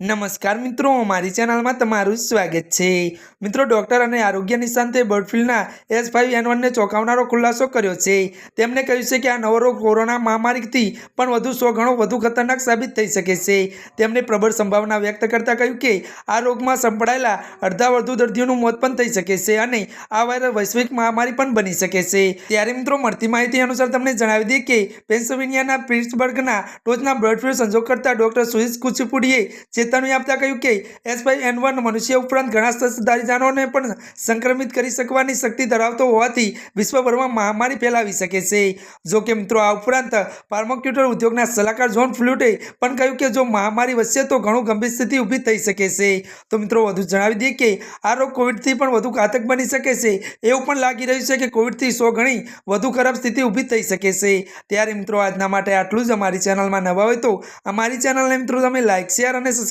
નમસ્કાર મિત્રો, મારી ચેનલમાં તમારું સ્વાગત છે. મિત્રો, ડૉક્ટર અને આરોગ્ય નિષ્ણાંતે બર્ડ ફ્લૂના એસ ફાઇવ એન વનને ચોંકાવનારો ખુલાસો કર્યો છે. તેમણે કહ્યું છે કે આ નવો રોગ કોરોના મહામારીથી પણ વધુ સો ગણો વધુ ખતરનાક સાબિત થઈ શકે છે. તેમણે પ્રબળ સંભાવના વ્યક્ત કરતાં કહ્યું કે આ રોગમાં સંપડાયેલા અડધા વધુ દર્દીઓનું મોત પણ થઈ શકે છે અને આ વાયરસ વૈશ્વિક મહામારી પણ બની શકે છે. ત્યારે મિત્રો, મળતી માહિતી અનુસાર તમને જણાવી દઈએ કે પેન્સિલ્વેનિયાના પિટ્સબર્ગના ટોચના બર્ડ ફ્લૂ સંજોગ કરતા ડૉક્ટર સુરેશ કુચીપુડીએ ચેતવણી આપતા કહ્યું કે એસ ફાઇવ એન વન મનુષ્ય ઉપરાંત ઘણા સસ્તધારી જાનવરોને પણ સંક્રમિત કરી શકવાની શક્તિ ધરાવતો હોવાથી વિશ્વભરમાં મહામારી ફેલાવી શકે છે. જો કે મિત્રો, આ ઉપરાંત ફાર્માક્યુટર ઉદ્યોગના સલાહકાર જોન ફ્લુટે પણ કહ્યું કે જો મહામારી વધશે તો ઘણું ગંભીર સ્થિતિ ઊભી થઈ શકે છે. તો મિત્રો, વધુ જણાવી દઈએ કે આ રોગ કોવિડથી પણ વધુ ઘાતક બની શકે છે. એવું પણ લાગી રહ્યું છે કે કોવિડથી સો ગણી વધુ ખરાબ સ્થિતિ ઊભી થઈ શકે છે. ત્યારે મિત્રો, આજના માટે આટલું જ. અમારી ચેનલમાં નવા હોય તો અમારી ચેનલને મિત્રો, તમે લાઇક શેર અને